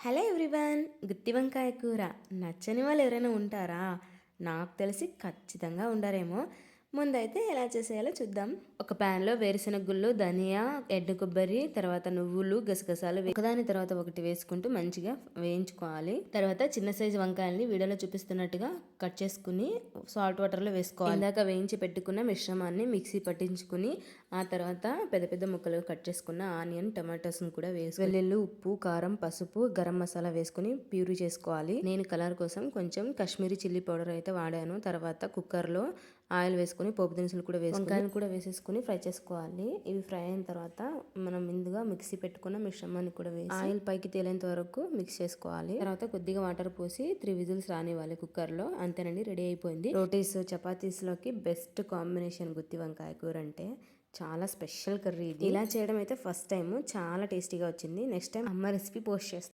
Hello everyone గుత్తి వంకాయ కూర. నచ్చని వాళ్ళు ఎవరైనా ఉంటారా? నాకు తెలిసి ఖచ్చితంగా ఉండరేమో. ముందైతే ఎలా చేసేయాలో చూద్దాం. ఒక ప్యాన్లో వేరుశెనగ గుళ్ళు ధనియా ఎండు కొబ్బరి తర్వాత నువ్వులు గసగసాలు ఒకదాని తర్వాత ఒకటి వేసుకుంటూ మంచిగా వేయించుకోవాలి. తర్వాత చిన్న సైజు వంకాయల్ని వీడియోలో చూపిస్తున్నట్టుగా కట్ చేసుకుని సాల్ట్ వాటర్లో వేసుకోవాలి. ఇందాక వేయించి పెట్టుకున్న మిశ్రమాన్ని మిక్సీ పట్టించుకుని ఆ తర్వాత పెద్ద పెద్ద ముక్కలు కట్ చేసుకున్న ఆనియన్ టమాటోస్ని కూడా వేసి వెల్లుల్లి ఉప్పు కారం పసుపు గరం మసాలా వేసుకుని ప్యూరీ చేసుకోవాలి. నేను కలర్ కోసం కొంచెం కాశ్మీరీ చిల్లీ పౌడర్ అయితే వాడాను. తర్వాత కుక్కర్లో ఆయిల్ వేసుకుని పోపు దినుసులు కూడా వేసి వంకాయలు కూడా వేసేసుకుని ఫ్రై చేసుకోవాలి. ఇవి ఫ్రై అయిన తర్వాత మనం ముందుగా మిక్సీ పెట్టుకున్న మిశ్రమాన్ని కూడా వేసి ఆయిల్ పైకి తేలేంత వరకు మిక్స్ చేసుకోవాలి. తర్వాత కొద్దిగా వాటర్ పోసి త్రీ విజిల్స్ రానివ్వాలి కుక్కర్లో. అంతేనండి రెడీ అయిపోయింది. రోటీస్ చపాతీస్లోకి బెస్ట్ కాంబినేషన్ గుత్తి వంకాయ కూర అంటే చాలా స్పెషల్ కర్రీ ఇది. ఇలా చేయడం అయితే ఫస్ట్ టైం చాలా టేస్టీగా వచ్చింది. నెక్స్ట్ టైం అమ్మ రెసిపీ పోస్ట్ చేస్తాను